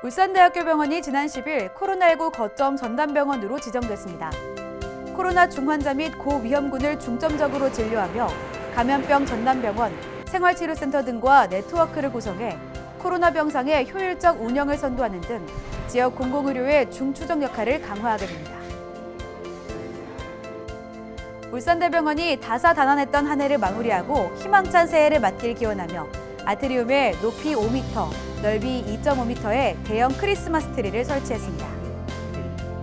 울산대학교 병원이 지난 10일 코로나19 거점 전담병원으로 지정됐습니다. 코로나 중환자 및 고위험군을 중점적으로 진료하며 감염병 전담병원, 생활치료센터 등과 네트워크를 구성해 코로나 병상의 효율적 운영을 선도하는 등 지역 공공의료의 중추적 역할을 강화하게 됩니다. 울산대병원이 다사다난했던 한 해를 마무리하고 희망찬 새해를 맞길 기원하며 아트리움에 높이 5m, 넓이 2.5m의 대형 크리스마스 트리를 설치했습니다.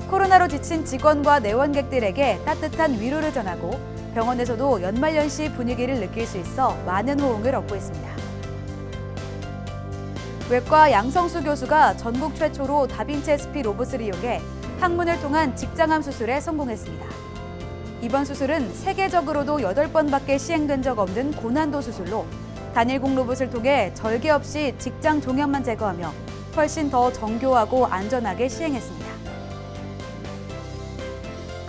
코로나로 지친 직원과 내원객들에게 따뜻한 위로를 전하고 병원에서도 연말연시 분위기를 느낄 수 있어 많은 호응을 얻고 있습니다. 외과 양성수 교수가 전국 최초로 다빈치 SP 로봇을 이용해 항문을 통한 직장암 수술에 성공했습니다. 이번 수술은 세계적으로도 8번밖에 시행된 적 없는 고난도 수술로 단일공 로봇을 통해 절개 없이 직장 종양만 제거하며 훨씬 더 정교하고 안전하게 시행했습니다.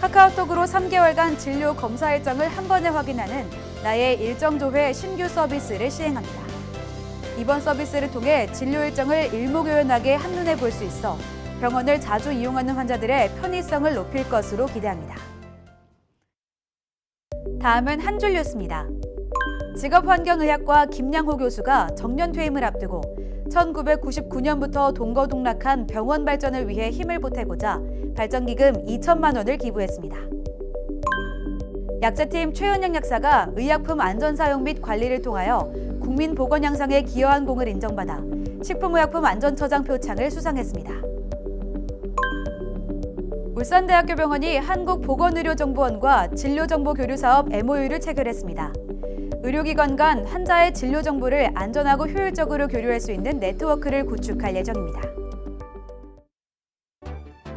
카카오톡으로 3개월간 진료 검사 일정을 한 번에 확인하는 나의 일정 조회 신규 서비스를 시행합니다. 이번 서비스를 통해 진료 일정을 일목요연하게 한눈에 볼 수 있어 병원을 자주 이용하는 환자들의 편의성을 높일 것으로 기대합니다. 다음은 한 줄 뉴스입니다. 직업환경의학과 김양호 교수가 정년 퇴임을 앞두고 1999년부터 동거동락한 병원 발전을 위해 힘을 보태고자 발전기금 2천만 원을 기부했습니다. 약제팀 최은영 약사가 의약품 안전 사용 및 관리를 통하여 국민 보건 향상에 기여한 공을 인정받아 식품의약품 안전처장 표창을 수상했습니다. 울산대학교 병원이 한국보건의료정보원과 진료정보교류사업 MOU를 체결했습니다. 의료기관 간 환자의 진료 정보를 안전하고 효율적으로 교류할 수 있는 네트워크를 구축할 예정입니다.